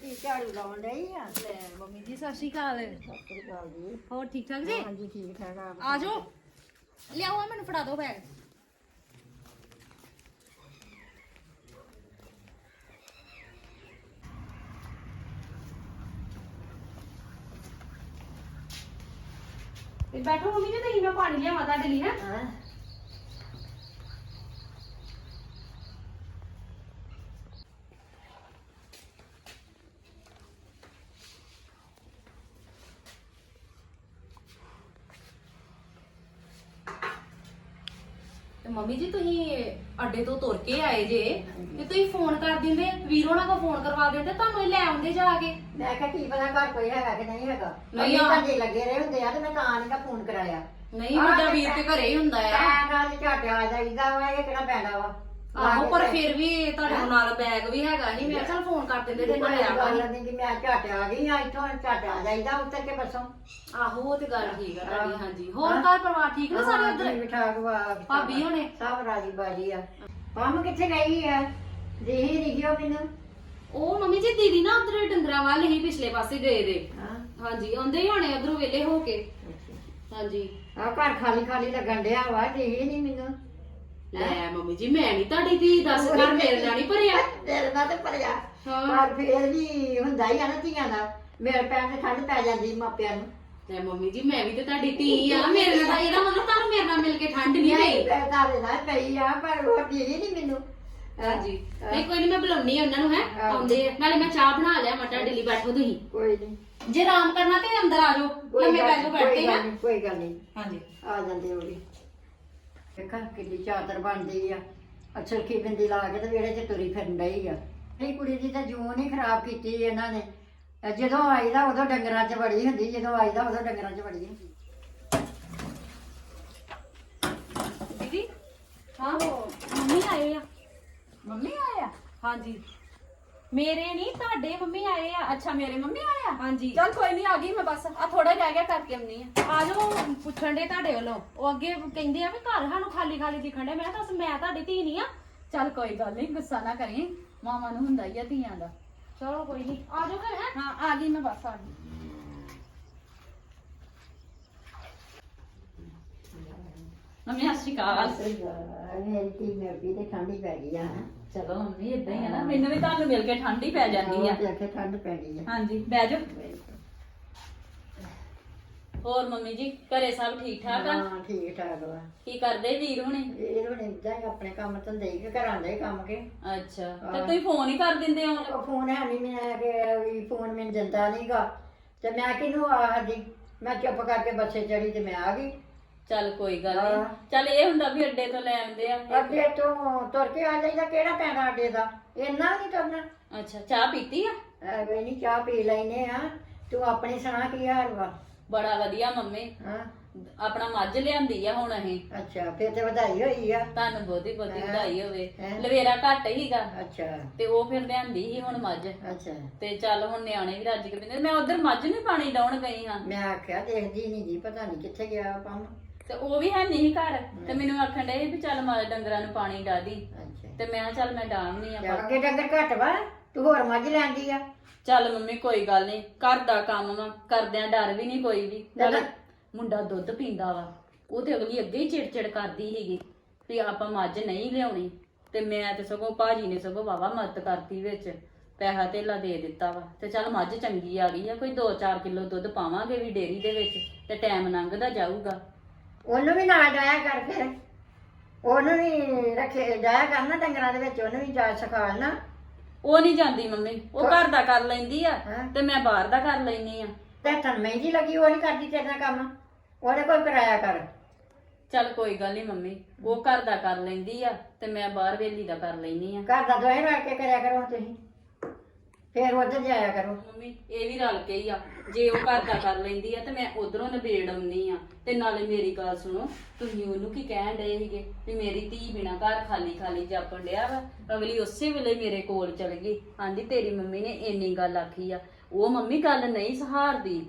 ਕੀ ਝਾੜੂ ਲਾਉਣ ਡਈ ਆ? ਲੈ ਮੰਮੀ ਜੀ ਸਤਿ ਸ਼੍ਰੀ ਅਕਾਲ। ਸਤਿ ਸ੍ਰੀ ਅਕਾਲ ਜੀ ਹੋਰ ਠੀਕ ਠਾਕ ਜੀ? ਹਾਂਜੀ ਠੀਕ ਠਾਕ ਆ। ਆ ਜਾਓ। ਲਿਆਓ ਆਹ ਮੈਨੂੰ ਫੜਾ ਦਿਓ ਬੈਗ। ਤੇ ਬੈਠੋ ਮੰਮੀ ਜੀ ਤੇ ਮੈਂ ਪਾਣੀ ਲਿਆਵਾਂ ਤੁਹਾਡੇ ਲਈ ਹੈ ਹਾਂ। ਤੇ ਮੰਮੀ ਜੀ ਤੁਸੀਂ ਅੱਡੇ ਤੋਂ ਤੁਰ ਕੇ ਆਏ ਜੇ ਤੇ ਤੁਸੀਂ ਫੋਨ ਕਰ ਦਿੰਦੇ ਵੀਰੋ ਨਾਲ ਕੋ ਫੋਨ ਕਰਵਾ ਦਿੰਦੇ ਤੁਹਾਨੂੰ ਇਹ ਲੈ ਆਉਂਦੇ ਜਾ ਕੇ। ਮੈਂ ਕਿਹਾ ਕੀ ਪਤਾ ਘਰ ਕੋਈ ਹੈਗਾ ਕਿ ਨਹੀਂ ਹੈਗਾ। ਨਹੀਂ ਨਹੀਂ ਆ। ਘੰਟੇ ਲੱਗੇ ਰਹੇ ਹੁੰਦੇ ਆ ਤੇ ਮੈਂ ਤਾਂ ਨਹੀਂ ਫੋਨ ਕਰਾਇਆ। ਨਹੀਂ ਵੱਡਾ ਵੀਰ ਤੇ ਘਰੇ ਹੀ ਹੁੰਦਾ ਆ। ਮੈਂ ਗੱਲ ਝਟ ਆ ਜਾਈਦਾ ਵਾ ਇਹ ਕਿਹੜਾ ਪੈਂਦਾ ਵਾ? ਆਹੋ ਪਰ ਫਿਰ ਵੀ ਤੁਹਾਡੇ ਕੋਲ ਨਾਲ ਬੈਗ ਵੀ ਹੈਗਾ ਨਹੀਂ ਮੈਂ ਚਲ ਫੋਨ ਕਰ ਦਿੰਦੇ ਤੇ ਨਾ ਗੱਲ ਕਰ ਨਹੀਂ ਕਿ ਮੈਂ ਝਟ ਆ ਗਈ ਆ ਇੱਥੋਂ ਝਟ ਆ ਜਾਈਦਾ ਉੱਤਰ ਕੇ ਬੱਸੋਂ? ਆਹੋ ਉਹ ਤੇ ਗੱਲ ਠੀਕ ਆ ਤੁਹਾਡੀ। ਹਾਂਜੀ। ਹੋਰ। ਘਰ ਪਰਿਵਾਰ ਠੀਕ ਨੇ ਸਾਰੇ ਉਧਰ? ਮਿਠਾ ਗਵਾ ਭਾਬੀ ਹੋਣੇ? ਸਭ ਰਾਜੀ ਬਾਜੀ ਆ। ਕੰਮ ਕਿੱਥੇ ਗਈ ਆ? ਦੇਹੀ ਰਿਗਿਓ ਮੈਨੂੰ? ਉਹ ਮੰਮੀ ਜੀ ਦੀਦੀ ਨਾ ਉਧਰ ਡੰਗਰਾਂ ਵੱਲ ਹੀ ਪਿਛਲੇ ਪਾਸੇ ਗਏ ਦੇ। ਹਾਂਜੀ ਆਉਂਦੇ ਹੀ ਹੋਣੇ ਉਧਰੋਂ ਵੇਲੇ ਹੋ ਕੇ। ਹਾਂਜੀ। ਆ ਘਰ ਖਾਲੀ ਖਾਲੀ ਲੱਗਣ ਡਿਆ ਵਾ ਦੇਹੀ ਨਹੀਂ ਮੈਨੂੰ। ਲੈ ਮੰਮੀ ਜੀ ਮੈਂ ਨਹੀਂ ਤੁਹਾਡੀ ਧੀ ਦੱਸ ਘਰ ਮੇਰੇ ਨਾਲ ਨਹੀਂ ਭਰਿਆ। ਤੇਰੇ ਨਾਲ ਤੇ ਭਰਿਆ। ਹਾਂ। ਪਰ ਫੇਰ ਵੀ ਹੁੰਦਾ ਹੀ ਆ ਨਾ ਧੀਆਂ ਦਾ। ਮੇਰੇ ਪੈਰ ਤੇ ਠੰਡ ਪੈ ਜਾਂਦੀ ਮਾਪਿਆਂ ਨੂੰ। ਲੈ ਮੰਮੀ ਜੀ ਮੈਂ ਵੀ ਤੇ ਤੁਹਾਡੀ ਧੀ ਆ ਮੇਰੇ ਨਾਲ ਤਾਂ ਇਹਦਾ ਮਤਲਬ ਤੁਹਾਨੂੰ ਮੇਰੇ ਨਾਲ ਮਿਲ ਕੇ ਠੰਡ ਨਹੀਂ ਪਈ। ਪੈ ਤਾਰੇ ਨਾਲ ਪਈ ਆ ਪਰ ਉਹ ਨਹੀਂ ਮੈਨੂੰ। ਹਾਂਜੀ। ਨਹੀਂ ਕੋਈ ਨਹੀਂ ਮੈਂ ਬੁਲਾਉਣੀ ਆ ਉਹਨਾਂ ਨੂੰ ਹੈ? ਹਾਂ। ਆਉਂਦੇ ਆ। ਨਾਲੇ ਮੈਂ ਚਾਹ ਬਣਾ ਲਿਆ ਮੈਂ ਤੁਹਾਡੇ ਲਈ ਬੈਠੋ ਤੁਸੀਂ। ਕੋਈ ਨਹੀਂ ਜੇ ਆਰਾਮ ਕਰਨਾ ਤੇ ਅੰਦਰ ਆ ਜਾਓ। ਲੰਮੇ ਪੈ ਬੈਠੇ ਨੀ, ਕੋਈ ਗੱਲ ਨਹੀਂ ਹਾਂਜੀ। ਆ ਜਾਂਦੇ ਉਹ ਵੀ ਦੇਖਾਂ ਕਿੱਡੀ ਚਾਦਰ ਬਣਦੀ ਆ। ਅਛਲ ਕੀ ਬਿੰਦੀ ਲਾ ਕੇ ਤੇ ਵਿਹੜੇ 'ਚ ਤੁਰੀ ਫਿਰਨ ਡਈ ਆ। ਇਹ ਕੁੜੀ ਦੀ ਤਾਂ ਜੂਨ ਹੀ ਖਰਾਬ ਕੀਤੀ ਇਹਨਾਂ ਨੇ। ਅਹ ਜਦੋਂ ਆਈਦਾ ਉਦੋਂ ਡੰਗਰਾਂ 'ਚ ਵੜੀ ਹੁੰਦੀ ਜਦੋਂ ਆਈਦਾ ਉਦੋਂ ਡੰਗਰਾਂ 'ਚ ਵੜੀ ਹੁੰਦੀ। ਦੀਦੀ? ਹਾਂ। ਮੰਮੀ ਆਏ ਆ? ਮੰਮੀ ਆਇਆ ਹਾਂਜੀ। ਮੇਰੇ ਨਹੀਂ ਤੁਹਾਡੇ ਮੰਮੀ ਆਏ ਆ। ਅੱਛਾ ਮੇਰੇ ਮੰਮੀ ਆਏ ਆ? ਹਾਂਜੀ। ਚਲ ਕੋਈ ਨਹੀਂ ਆ ਗਈ ਮੈਂ ਬਸ। ਆ ਥੋੜਾ ਰਹਿ ਗਿਆ ਕਰਕੇ ਆਉਣੀ ਆ। ਆ ਜਾਓ ਪੁੱਛਣ ਦੇ ਤੁਹਾਡੇ ਵੱਲੋਂ। ਉਹ ਅੱਗੇ ਕਹਿੰਦੇ ਆ ਵੀ ਘਰ ਸਾਨੂੰ ਖਾਲੀ ਖਾਲੀ ਦਿਖਣ ਦੇ ਮੈਂ ਦੱਸ ਮੈਂ ਤੁਹਾਡੀ ਧੀ ਨਹੀਂ ਆ। ਚਲ ਕੋਈ ਗੱਲ ਨਹੀਂ ਗੁੱਸਾ ਨਾ ਕਰੀ। ਮਾਵਾਂ ਨੂੰ ਹੁੰਦਾ ਹੀ ਆ ਧੀਆਂ ਦਾ। ਚਲੋ ਕੋਈ ਨਹੀਂ ਆ ਜਾਓ ਫਿਰ ਹੈਂ। ਹਾਂ ਆ ਗਈ ਮੈਂ ਬਸ ਆ ਗਈ। ਮੰਮੀ ਸਤਿ ਸ਼੍ਰੀ ਅਕਾਲ। ਮੇਰੀ ਧੀ ਮੇਰੀ ਤੇ ਠੰਡੀ ਪੈ ਗਈ ਆ ਚਲੋ ਮੰਮੀ ਇਦਾਂ ਹੀ ਆ ਨਾ ਮੈਨੂੰ ਵੀ ਤੁਹਾਨੂੰ ਮਿਲ ਕੇ ਠੰਡੀ ਪੈ ਜਾਂਦੀ ਆ। ਆਖੇ ਠੰਡ ਪੈ ਗਈ ਆ। ਹਾਂਜੀ ਬਹਿ ਜਾਓ। ਹੋਰ ਮੰਮੀ ਜੀ ਘਰੇ ਸਭ ਠੀਕ ਠਾਕ ਆ? ਹਾਂ ਠੀਕ ਠਾਕ ਵਾ। ਕੀ ਕਰਦੇ ਵੀਰ ਹੁਣੇ? ਇਹ ਹੁਣ ਇਦਾਂ ਹੀ ਆਪਣੇ ਕੰਮ ਧੰਦੇ ਹੀ ਕਿ ਘਰਾਂ ਦੇ ਕੰਮ ਕੇ। ਅੱਛਾ ਤੇ ਤੁਸੀਂ ਫੋਨ ਹੀ ਕਰ ਦਿੰਦੇ ਹੋ? ਉਹ ਫੋਨ ਹੈ ਨਹੀਂ ਮੈਂ ਕਿ ਵੀ ਫੋਨ ਮੈਨੂੰ ਦਿੰਦਾ ਨਹੀਂਗਾ ਤੇ ਮੈਂ ਕਿਹਨੂੰ ਆਹਦੀ ਮੈਂ ਚੁੱਪ ਕਰਕੇ ਬੱਸੇ ਚੜੀ ਤੇ ਮੈਂ ਆ ਗਈ। ਚੱਲ ਕੋਈ ਗੱਲ ਹਾਂ। ਨਹੀਂ ਚੱਲ ਇਹ ਹੁੰਦਾ ਵੀ ਅੱਡੇ ਤੋਂ ਲੈ ਆਉਂਦੇ ਆ। ਅੱਡੇ ਤੋਂ ਤੁਰ ਕੇ ਆ ਜਾਈਦਾ ਕਿਹੜਾ ਪੈਣਾ ਅੱਡੇ ਦਾ? ਇੰਨਾ ਨਹੀਂ ਤੁਰਨਾ। ਅੱਛਾ ਚਾਹ ਪੀਤੀ ਆ? ਐਵੇਂ ਨਹੀਂ ਚਾਹ ਪੀ ਲੈਨੇ ਆ। ਤੂੰ ਆਪਣੀ ਸੁਣਾ ਕੀ ਹਾਲ ਵਾ? ਬੜਾ ਵਧੀਆ ਮੰਮੀ। ਹਾਂ। ਆਪਣਾ ਮੱਝ ਲਿਆਂਦੀ ਆ ਹੁਣ ਅਸੀਂ। ਅੱਛਾ ਫਿਰ ਤੇ ਵਧਾਈ ਹੋਈ ਆ। ਤੁਹਾਨੂੰ ਬਹੁਤੀ ਬਹੁਤੀ ਹੈਂ? ਵਧਾਈ ਹੋਵੇ। ਹੈਂ? ਲਵੇਰਾ ਘੱਟ ਹੀਗਾ ਅੱਛਾ। ਤੇ ਉਹ ਫਿਰ ਲਿਆਂਦੀ ਸੀ ਹੁਣ ਮੱਝ। ਅੱਛਾ। ਤੇ ਚੱਲ ਹੁਣ ਨਿਆਣੇ ਵੀ ਰੱਜ ਕੇ ਪੀਂਦੇ ਮੈਂ ਉਧਰ ਮੱਝ ਨੂੰ ਪਾਣੀ ਡਾਉਣ ਗਈ ਹਾਂ। ਮੈਂ ਆਖਿਆ ਦੇਖਦੀ ਨਹੀਂ ਜੀ ਪਤਾ ਨਹੀਂ ਕਿੱਥੇ ਗਿਆ ਪੰਮ ਤੇ ਉਹ ਵੀ ਹੈ ਨਹੀਂ ਘਰ। ਤੇ ਮੈਨੂੰ ਆਖਣ ਡਏ ਵੀ ਚੱਲ ਮੱਝ ਡੰਗਰਾਂ ਨੂੰ ਪਾਣੀ ਡਾ ਦੀ। ਅੱਛਾ। ਤੇ ਮੈਂ ਚੱਲ ਮੈਂ ਡਾਉਣੀ ਆ ਤੇ ਅੱਗੇ ਡੰਗਰ ਘੱਟ ਵਾ ਤੂੰ ਹੋਰ ਮੱਝ ਲੈਂਦੀ ਆ। ਚੱਲ ਮੰਮੀ ਕੋਈ ਗੱਲ ਨਹੀਂ ਘਰ ਦਾ ਕੰਮ ਵਾ ਕਰਦਿਆਂ ਡਰ ਵੀ ਨਹੀਂ ਕੋਈ ਵੀ। ਨਾਲੇ। ਮੁੰਡਾ ਦੁੱਧ ਪੀਂਦਾ ਵਾ ਉਹ ਤੇ ਅਗਲੀ ਅੱਗੇ ਹੀ ਚਿੜਚਿੜ ਕਰਦੀ ਸੀਗੀ ਵੀ ਆਪਾਂ ਮੱਝ ਨਹੀਂ ਲਿਆਉਣੀ। ਤੇ ਮੈਂ ਤੇ ਸਗੋਂ ਭਾਜੀ ਨੇ ਸਗੋਂ ਵਾਵਾ ਮਦਦ ਕਰਤੀ ਵਿੱਚ ਪੈਸਾ ਧੇਲਾ ਦੇ ਦਿੱਤਾ ਵਾ। ਤੇ ਚੱਲ ਮੱਝ ਚੰਗੀ ਆ ਗਈ ਆ ਕੋਈ 2-4 ਕਿਲੋ ਦੁੱਧ ਪਾਵਾਂਗੇ ਵੀ ਡੇਰੀ ਦੇ ਵਿੱਚ ਤੇ ਟਾਈਮ ਲੰਘਦਾ ਜਾਊਗਾ। ਉਹਨੂੰ ਵੀ ਨਾਲ ਜਾਇਆ ਕਰ ਫਿਰ। ਉਹਨੂੰ ਵੀ ਰੱਖੇ ਜਾਇਆ ਕਰਨਾ ਡੰਗਰਾਂ ਦੇ ਵਿੱਚ ਉਹਨੂੰ ਵੀ ਜਾ ਸਿਖਾਲਣਾ ਉਹ ਨਹੀਂ ਜਾਂਦੀ ਮੰਮੀ ਉਹ ਘਰ ਦਾ ਕਰ ਲੈਂਦੀ ਆ ਹੈਂ? ਤੇ ਮੈਂ ਬਾਹਰ ਦਾ ਕਰ ਲੈਣੀ ਆ। ਤੇ ਤਨ ਮਹਿੰਦੀ ਲੱਗੀ ਉਹ ਨਹੀਂ ਕਰਦੀ ਤੇਰੇ ਨਾਲ ਕੰਮ। ਉਹਦੇ ਕੋਲ ਕਰਾਇਆ ਕਰ। ਚੱਲ ਕੋਈ ਗੱਲ ਨਹੀਂ ਮੰਮੀ ਉਹ ਘਰ ਦਾ ਕਰ ਲੈਂਦੀ ਆ ਤੇ ਮੈਂ ਬਾਹਰ ਵੇਲੀ ਦਾ ਕਰ ਲੈਣੀ ਆ। ਘਰ ਦਾ ਦੋਹੇ ਰਲ ਕੇ ਕਰਿਆ ਕਰੋ ਤੁਸੀਂ। ਫੇਰ ਉੱਧਰ ਜਾਇਆ ਕਰੋ। ਮੰਮੀ, ਇਹ ਵੀ ਰਲ ਕੇ ਹੀ ਆ। ਜੇ ਉਹ ਘਰ ਦਾ ਕਰ ਲੈਂਦੀ ਆ ਤੇ ਮੈਂ ਉਧਰੋਂ ਨਿਬੇੜ ਆਉਣੀ ਆ। ਤੇ ਨਾਲੇ ਮੇਰੀ ਗੱਲ ਸੁਣੋ, ਤੁਸੀਂ ਉਹਨੂੰ ਕੀ ਕਹਿਣ ਡਏ ਸੀਗੇ ਵੀ ਮੇਰੀ ਧੀ ਬਿਨਾ ਘਰ ਖਾਲੀ ਖਾਲੀ ਜਾਪਣ ਡਿਆ ਵਾ? ਅਗਲੀ ਉਸੇ ਵੇਲੇ ਮੇਰੇ ਕੋਲ ਚਲ ਗਈ। ਆਂਦੀ, ਤੇਰੀ ਮੰਮੀ ਨੇ ਇੰਨੀ ਗੱਲ ਆਖੀ ਆ। ਉਹ ਮੰਮੀ ਗੱਲ ਨਹੀਂ ਸਹਾਰਦੀ।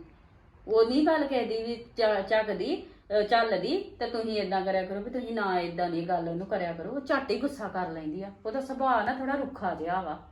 ਉਹ ਨਹੀਂ ਗੱਲ ਕਹਿਦੀ ਵੀ ਚ- ਝੱਕਦੀ ਅਹ ਚੱਲਦੀ ਤੇ ਤੁਸੀਂ ਇਦਾਂ ਕਰਿਆ ਕਰੋ ਵੀ ਤੁਸੀਂ ਨਾ ਇਦਾਂ ਦੀ ਗੱਲ ਉਹਨੂੰ ਕਰਿਆ ਕਰੋ। ਉਹ ਝੱਟ ਹੀ ਗੁੱਸਾ ਕਰ ਲੈਂਦੀ ਆ। ਉਹਦਾ ਸੁਭਾਅ ਨਾ ਥੋੜਾ ਰੁੱਖਾ ਜਿਹਾ ਵਾ।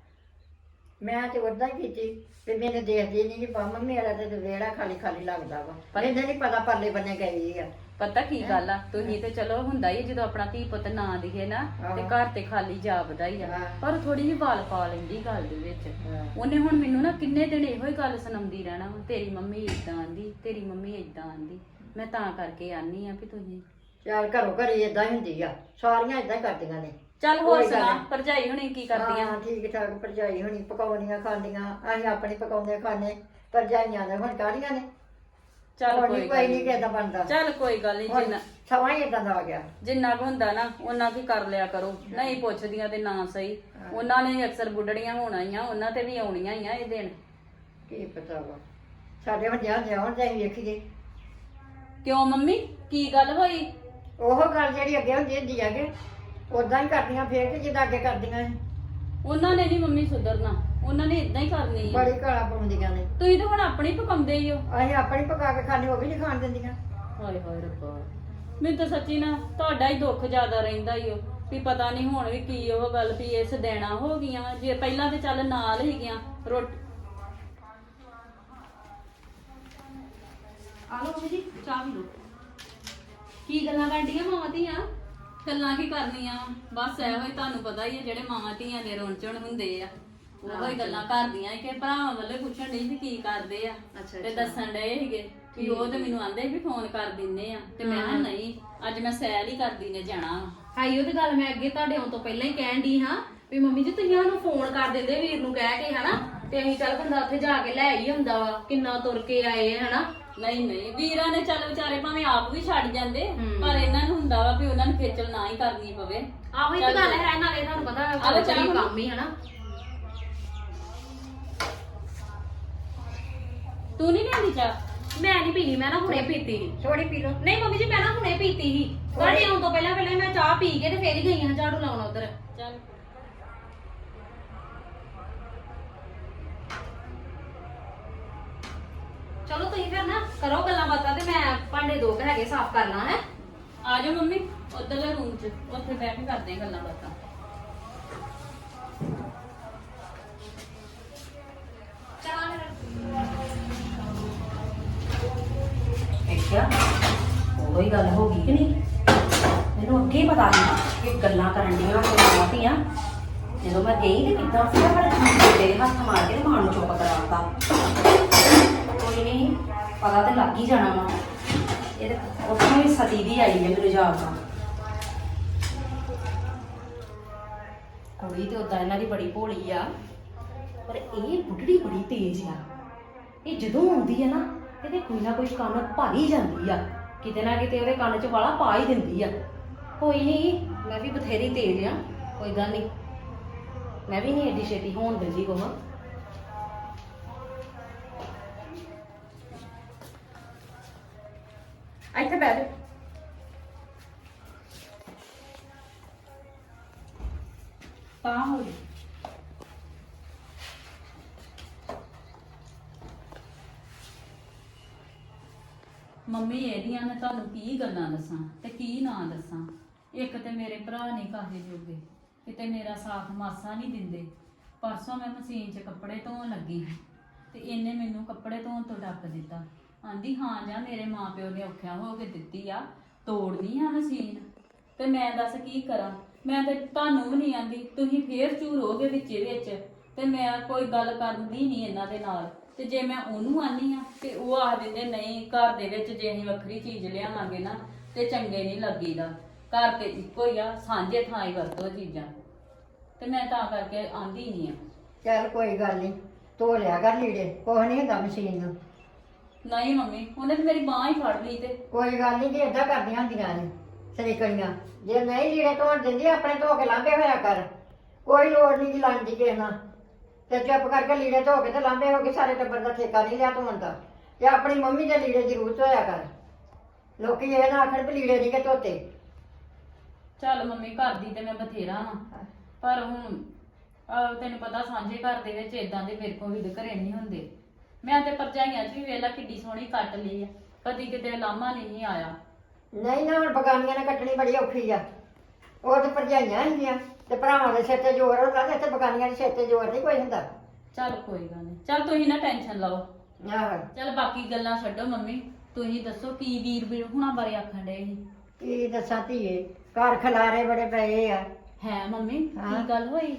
ਮੈਂ ਤੇ ਉਦਾਂ ਹੀ ਕੀਤੀ ਵੀ ਮੈਨੂੰ ਦੇਖਦੀ ਨਹੀਂ ਕਿ ਬੰਮ ਮੇਰਾ ਤੇ ਵਿਹੜਾ ਖਾਲੀ ਖਾਲੀ ਲੱਗਦਾ ਵਾ। ਪਰ- ਇਹਦੇ ਨਹੀਂ ਪਤਾ ਪਰਲੇ ਬੰਨੇ ਗਈ ਆ। ਪਤਾ ਕੀ ਗੱਲ ਆ ਤੁਸੀਂ ਤੇ ਚਲੋ ਹੁੰਦਾ ਹੀ ਜਦੋਂ ਆਪਣਾ ਧੀ ਪੁੱਤ ਨਾ ਦਿਖੇ ਨਾ ਤੇ। ਘਰ ਤੇ ਖਾਲੀ ਜਾਪਦਾ ਹੀ ਆ। ਪਰ ਥੋੜੀ ਜਿਹੀ ਵਾਲ ਪਾ ਲੈਂਦੀ ਗੱਲ ਦੇ ਵਿੱਚ। ਉਹਨੇ ਹੁਣ ਮੈਨੂੰ ਨਾ ਕਿੰਨੇ ਦਿਨ ਇਹੋ ਹੀ ਗੱਲ ਸੁਣਾਉਂਦੀ ਰਹਿਣਾ ਵਾ, ਤੇਰੀ ਮੰਮੀ ਇਦਾਂ ਆਂਦੀ ਤੇਰੀ ਮੰਮੀ ਇਦਾਂ ਆਂਦੀ। ਮੈਂ ਤਾਂ ਕਰਕੇ ਆਨੀ ਆ ਵੀ ਤੁਸੀਂ ਚੱਲ ਘਰੋਂ ਘਰੀ ਇਦਾਂ ਹੀ ਹੁੰਦੀ ਆ ਸਾਰੀਆਂ ਇਦਾਂ ਹੀ ਕਰਦੀਆਂ ਨੇ। ਚੱਲ ਹੋਰ ਕੋਈ ਗੱਲ ਸੁਣਾ ਨੀ। ਭਰਜਾਈ ਹੁਣੀ ਕੀ ਕਰਦੀਆਂ ਹਾਂ ਠੀਕ ਠਾਕ ਭਰਜਾਈ ਹੋਣੀ ਪਕਾਉਣੀਆਂ ਖਾਂਦੀਆਂ ਅਸੀਂ ਆਪਣੀ ਪਕਾਉਂਦੇ ਖਾਣੇ ਭਰਜਾਈਆਂ ਦੇ ਹੁਣ ਕਾਹਦੀਆਂ ਨੇ? ਚੱਲ ਕੋਈ ਗੱਲ ਨਹੀਂ। ਨੀ। ਕਿਹਦਾ ਬਣਦਾ? ਚੱਲ ਕੋਈ ਗੱਲ ਨਹੀਂ ਹੁਣ ਜਿੰਨਾ ਸਮਾਂ ਹੀ ਇਦਾਂ ਦਾ ਆ ਗਿਆ। ਜਿੰਨਾ ਕੁ ਹੁੰਦਾ ਨਾ ਉਹਨਾਂ ਕੀ ਕਰ ਲਿਆ ਕਰੋ। ਨਹੀਂ ਪੁੱਛਦੀਆਂ ਤੇ ਨਾ ਸਹੀ। ਉਹਨਾਂ ਨੇ ਅਕਸਰ ਬੁੱਢੜੀਆਂ ਹੋਣਾ ਹੀ ਆ ਉਹਨਾਂ ਤੇ ਵੀ ਆਉਣੀਆਂ ਹੀ ਆ ਇਹ ਦਿਨ। ਕੀ ਪਤਾ ਵਾ। ਸਾਡੇ ਵੱਡਿਆਂ ਦੇ ਹੁਣ ਤੇ ਅਸੀਂ ਵੇਖੀਏ ਕਿਉਂ ਮੰਮੀ? ਕੀ ਗੱਲ ਹੋਈ? ਉਹ ਗੱਲ ਜਿਹੜੀ ਅੱਗੇ ਹੁੰਦੀ ਹੁੰਦੀ ਹੈਗੇ ਉਦਾਂ ਹੀ ਕਰਦੀਆਂ ਫੇਰ ਤੇ ਜਿੱਦਾਂ ਅੱਗੇ ਕਰਦੀਆਂ ਸੀ। ਉਹਨਾਂ ਨੇ ਨਹੀਂ ਮੰਮੀ ਸੁਧਰਨਾ। ਉਹਨਾਂ ਨੇ ਇਦਾਂ ਹੀ ਕਰਨੀ ਆ ਬੜੀ ਕਾਲਾ ਪਾਉਂਦੀਆਂ ਨੇ ਤੁਸੀਂ ਤਾਂ ਹੁਣ ਆਪਣੀ ਪਕਾਉਂਦੇ ਹੀ ਹੋ। ਅਸੀਂ ਆਪਣੀ ਪਕਾ ਕੇ ਖਾਣੇ ਉਹ ਵੀ ਨਹੀਂ ਖਾਣ ਦਿੰਦੀਆਂ। ਹਾਏ ਹਾਏ ਰੱਬਾ। ਮੈਨੂੰ ਤਾਂ ਸੱਚੀ ਨਾ ਤੁਹਾਡਾ ਹੀ ਦੁੱਖ ਜ਼ਿਆਦਾ ਰਹਿੰਦਾ ਹੀ ਹੋ ਵੀ ਪਤਾ ਨਹੀਂ ਹੁਣ ਵੀ ਕੀ ਉਹ ਗੱਲ ਵੀ ਇਸ ਦੇਣਾ ਹੋ ਗਈਆਂ। ਜੇ ਪਹਿਲਾਂ ਤੇ ਚੱਲ ਨਾਲ ਹੀ ਗਿਆ ਰੋਟੀ ਆ ਜੀ ਚਾਹ ਵੀ ਲਓ। ਕੀ ਗੱਲਾਂ ਕਰਦੀਆਂ ਮਾਵਾਂ ਧੀਆਂ? ਗੱਲਾਂ ਕੀ ਕਰਨੀਆਂ? ਬਸ ਇਹੋ ਹੀ ਤੁਹਾਨੂੰ ਪਤਾ ਹੀ ਹੈ ਜਿਹੜੇ ਮਾਵਾਂ ਧੀਆਂ ਦੇ ਰੋਣਚਣ ਹੁੰਦੇ ਆ ਉਹੋ ਹੀ ਗੱਲਾਂ ਕਰਦੀਆਂ ਕਿ ਭਰਾਵਾਂ ਵੱਲੇ ਪੁੱਛਣ ਨਹੀਂ ਵੀ ਕੀ ਕਰਦੇ ਆ। ਤੇ ਦੱਸਣ ਡਏ ਸੀਗੇ ਵੀ ਉਹ ਤੇ ਮੈਨੂੰ ਆਂਦੇ ਵੀ ਫੋਨ ਕਰ ਦਿੰਨੇ ਆ। ਤੇ ਮੈਂ ਕਿਹਾ ਨਹੀਂ ਅੱਜ ਮੈਂ ਸੈਰ ਹੀ ਕਰਦੀ ਨੇ ਜਾਣਾ ਵਾ। ਹਾਈ ਉਹ ਤੇ ਗੱਲ ਮੈਂ ਅੱਗੇ ਤੁਹਾਡੇ ਆਉਣ ਤੋਂ ਪਹਿਲਾਂ ਹੀ ਕਹਿਣ ਦੀ ਹਾਂ ਵੀ ਮੰਮੀ ਜੀ ਤੁਸੀਂ ਉਹਨੂੰ ਫੋਨ ਕਰ ਦਿੰਦੇ ਵੀਰ ਨੂੰ ਕਹਿ ਕੇ ਹਨਾ? ਤੇ ਅਸੀਂ ਚੱਲ ਬੰਦਾ ਉੱਥੇ ਜਾ ਕੇ ਲੈ ਹੀ ਹੁੰਦਾ ਵਾ ਕਿੰਨਾ ਤੁਰ ਕੇ ਆਏ ਆ, ਹਨਾ? ਨਹੀਂ ਨਹੀਂ ਵੀਰਾਂ ਨੇ ਚੱਲ ਵਿਚਾਰੇ ਭਾਵੇਂ ਆਪ ਵੀ ਛੱਡ ਜਾਂਦੇ। ਪਰ ਇਹਨਾਂ ਨੂੰ ਹੁੰਦਾ ਵਾ ਵੀ ਉਹਨਾਂ ਨੂੰ ਖੇਚਲ ਨਾ ਹੀ ਕਰਨੀ ਪਵੇ। ਆਹੋ ਇਹ ਤਾਂ ਗੱਲ ਹੈ ਨਾਲੇ ਤੁਹਾਨੂੰ ਪਤਾ ਆਹੋ, ਚਲੋ। ਕੰਮ ਹੀ ਹਨਾ ਤੂੰ ਨਹੀਂ ਲੈਂਦੀ ਚਾਹ? ਮੈਂ ਨਹੀਂ ਪੀਣੀ ਮੈਂ ਨਾ ਹੁਣੇ ਪੀਤੀ ਸੀ। ਥੋੜੀ ਪੀ ਲਓ। ਨਹੀਂ ਮੰਮੀ ਜੀ ਮੈਂ ਨਾ ਹੁਣੇ ਪੀਤੀ ਸੀ। ਤੁਹਾਡੇ ਆਉਣ ਤੋਂ ਪਹਿਲਾਂ ਪਹਿਲਾਂ ਮੈਂ ਚਾਹ ਪੀ ਕੇ ਤੇ ਫੇਰ ਹੀ ਗਈ ਹਾਂ ਝਾੜੂ ਲਾਉਣ ਉਧਰ। ਚਲੋ। ਕਰੋ ਗੱਲਾਂ ਬਾਤਾਂ ਤੇ ਮੈਂ ਭਾਂਡੇ ਦੋ ਕੁ ਹੈਗੇ ਸਾਫ਼ ਕਰ ਲਾਂ ਹੈ। ਆ ਜਾਓ ਮੰਮੀ ਉਧਰਲੇ ਰੂਮ 'ਚ ਉੱਥੇ ਬੈਠ ਕੇ ਕਰਦੇ ਆ ਗੱਲਾਂ ਬਾਤਾਂ। ਉਹ ਹੀ ਗੱਲ ਹੋ ਗਈ ਕਿ ਨਹੀਂ? ਮੈਨੂੰ ਅੱਗੇ ਹੀ ਪਤਾ ਸੀ ਕਿ ਗੱਲਾਂ ਕਰਨ ਦੀਆਂ ਕੋਈ ਮਾਤੀਆਂ ਜਦੋਂ ਮੈਂ ਗਈ ਤੇ ਕਿੱਦਾਂ ਸੀ ਪਰ ਤੇਰੇ ਹੱਥ ਮਾਰ ਕੇ ਤੇ ਮਾਂ ਨੂੰ ਚੁੱਪ ਕਰਾਤਾ। ਕੋਈ ਨਹੀਂ ਪਤਾ ਤੇ ਲੱਗ ਹੀ ਜਾਣਾ ਵਾ। ਇਹ ਤੇ ਉੱਥੋਂ ਹੀ ਸਤੀ ਦੀ ਆਈ ਹੈ ਮੈਨੂੰ ਯਾਦ ਆ ਕੁੜੀ ਤੇ ਉਦਾਂ ਇਹਨਾਂ ਦੀ ਬੜੀ ਭੋਲੀ ਆ, ਪਰ ਇਹ ਬੁੱਢੜੀ ਬੜੀ ਤੇਜ਼ ਆ। ਇਹ ਜਦੋਂ ਆਉਂਦੀ ਆ ਨਾ, ਇਹਦੇ ਕੋਈ ਨਾ ਕੋਈ ਕੰਨ ਭਾਰੀ ਜਾਂਦੀ ਆ। ਕਿਤੇ ਨਾ ਕਿਤੇ ਉਹਦੇ ਕੰਨ 'ਚ ਵਾਲਾ ਪਾ ਹੀ ਦਿੰਦੀ ਆ। ਕੋਈ ਨਹੀਂ ਮੈਂ ਵੀ ਬਥੇਰੀ ਤੇਜ਼ ਆ, ਕੋਈ ਗੱਲ ਨਹੀਂ ਮੈਂ ਵੀ ਨਹੀਂ ਏਡੀ ਛੇਤੀ ਹੋਣ ਦਿੰਦੀ ਕੋਹ ਇੱਥੇ ਬੈਠ ਜਾ। ਤਾਂ ਹੋ ਜਾ ਮੰਮੀ ਇਹਦੀਆਂ ਨੇ ਤੁਹਾਨੂੰ ਕੀ ਗੱਲਾਂ ਦੱਸਾਂ ਤੇ ਕੀ ਨਾ ਦੱਸਾਂ? ਇੱਕ ਤੇ ਮੇਰੇ ਭਰਾ ਨਹੀਂ ਕਾਹੇ ਜੋਗੇ ਕਿਤੇ ਮੇਰਾ ਸਾਥ ਮਾਸਾ ਨਹੀਂ ਦਿੰਦੇ। ਪਰਸੋਂ ਮੈਂ ਮਸ਼ੀਨ 'ਚ ਕੱਪੜੇ ਧੋਣ ਲੱਗੀ ਤੇ ਇਹਨੇ ਮੈਨੂੰ ਕੱਪੜੇ ਧੋਣ ਤੋਂ ਡੱਕ ਦਿੱਤਾ। ਆਂਦੀ ਹਾਂ ਜਾਂ ਮੇਰੇ ਮਾਪਿਓ ਨੇ ਔਖਿਆ ਹੋ ਕੇ ਦਿੱਤੀ ਆ, ਤੋੜਨੀ ਆ ਮਸ਼ੀਨ। ਤੇ ਮੈਂ ਦੱਸ ਕੀ ਕਰਾਂ? ਮੈਂ ਤੇ ਤੁਹਾਨੂੰ ਵੀ ਨਹੀਂ ਆਂਦੀ, ਤੁਸੀਂ ਫੇਰ ਝੂਰੋਗੇ ਵਿੱਚੇ ਵਿੱਚ। ਤੇ ਮੈਂ ਕੋਈ ਗੱਲ ਕਰਦੀ ਨਹੀਂ ਇਹਨਾਂ ਦੇ ਨਾਲ। ਤੇ ਜੇ ਮੈਂ ਉਹਨੂੰ ਆਨੀ ਆ, ਤੇ ਉਹ ਆਖ ਦਿੰਦੇ, ਨਹੀਂ, ਘਰ ਦੇ ਵਿੱਚ ਜੇ ਅਸੀਂ ਵੱਖਰੀ ਚੀਜ਼ ਲਿਆਵਾਂਗੇ ਨਾ, ਤੇ ਚੰਗੇ ਨਹੀਂ ਲੱਗੀਦਾ। ਘਰ ਤੇ ਇੱਕੋ ਹੀ ਆ, ਸਾਂਝੇ ਥਾਂ ਹੀ ਵਰਤੋ ਚੀਜ਼ਾਂ। ਤੇ ਮੈਂ ਤਾਂ ਕਰਕੇ ਆਂਦੀ ਨਹੀਂ ਆ। ਚੱਲ ਕੋਈ ਗੱਲ ਨਹੀਂ ਧੋ ਲਿਆ ਕਰ ਲੀੜੇ, ਕੁਛ ਨਹੀਂ ਹੁੰਦਾ ਮਸ਼ੀਨ ਨੂੰ। ਨਹੀਂ ਮੰਮੀ ਉਹਨੇ ਤੇ ਮੇਰੀ ਬਾਹ ਹੀ ਫੜ ਲਈ ਤੇ। ਕੋਈ ਗੱਲ ਨਹੀਂ ਜੇ ਏਦਾਂ ਕਰਦੀਆਂ ਹੁੰਦੀਆਂ ਨੇ ਸਰੀਕਣੀਆਂ। ਜੇ ਨਹੀਂ ਲੀੜੇ ਧੋਣ ਦਿੰਦੀ ਆਪਣੇ ਧੋ ਕੇ ਲਾਂਭੇ ਹੋਇਆ ਕਰ। ਕੋਈ ਲੋੜ ਨਹੀਂ ਜੀ ਲਾਂਦੀ ਕਿਸੇ ਨਾਲ। ਤੇ ਚੁੱਪ ਕਰਕੇ ਲੀੜੇ ਧੋ ਕੇ ਤੇ ਲਾਂਭੇ ਹੋ ਕੇ ਸਾਰੇ ਟੱਬਰ ਦਾ ਠੇਕਾ ਨਹੀਂ ਲਿਆ ਧੋਣ ਦਾ। ਤੇ ਆਪਣੀ ਮੰਮੀ ਦੇ ਲੀੜੇ ਜ਼ਰੂਰ ਧੋਇਆ ਕਰ। ਲੋਕੀ ਇਹ ਨਾ ਆਖਣ ਵੀ ਲੀੜੇ ਨਹੀਂ ਕਿ ਧੋਤੇ। ਚੱਲ ਮੰਮੀ ਘਰ ਦੀ ਤੇ ਮੈਂ ਬਥੇਰਾ ਵਾਂ। ਪਰ ਹੁਣ ਆਹ ਤੈਨੂੰ ਪਤਾ ਸਾਂਝੇ ਘਰ ਦੇ ਵਿੱਚ ਇਦਾਂ ਦੇ ਮੇਰੇ ਕੋਲ ਵੀ ਘਰੇ ਨਹੀਂ ਹੁੰਦੇ। ਮੈਂ ਤੇ ਪਰਜਾਈਆਂ 'ਚ ਵੀ ਵੇਲਾ ਕਿੱਡੀ ਸੋਹਣੀ ਕੱਟ ਲਈ ਆ। ਕਦੀ ਕਿਤੇ ਲਾਮਾ ਨਹੀਂ ਆਇਆ। ਨਹੀਂ ਨਾ ਹੁਣ ਬਗਾਨੀਆਂ ਨੇ ਕੱਟਣੀ ਬੜੀ ਔਖੀ ਆ। ਉਹ ਤੇ ਭਰਜਾਈਆਂ ਹੁੰਦੀਆਂ ਤੇ ਭਰਾਵਾਂ ਦੇ ਸਿਰ ਤੇ ਜ਼ੋਰ ਹੁੰਦਾ ਤੇ ਇੱਥੇ ਬਗਾਨੀਆਂ ਦੇ ਸਿਰ ਤੇ ਜ਼ੋਰ ਨਹੀਂ ਕੋਈ ਹੁੰਦਾ। ਚੱਲ ਕੋਈ ਗੱਲ ਨਹੀਂ। ਚੱਲ ਤੁਸੀਂ ਨਾ ਟੈਨਸ਼ਨ ਲਓ। ਆਹੋ। ਚੱਲ ਬਾਕੀ ਗੱਲਾਂ ਛੱਡੋ ਮੰਮੀ। ਤੁਸੀਂ ਦੱਸੋ ਕੀ ਵੀਰ ਵੀਰ ਹੁਣਾਂ ਬਾਰੇ ਆਖਣ ਡਏ ਸੀ? ਕੀ ਦੱਸਾਂ ਧੀਏ? ਘਰ ਖਲਾਰੇ ਬੜੇ ਪਏ ਆ। ਹੈ ਮੰਮੀ ਹਾਂ। ਕੀ ਗੱਲ ਹੋਈ?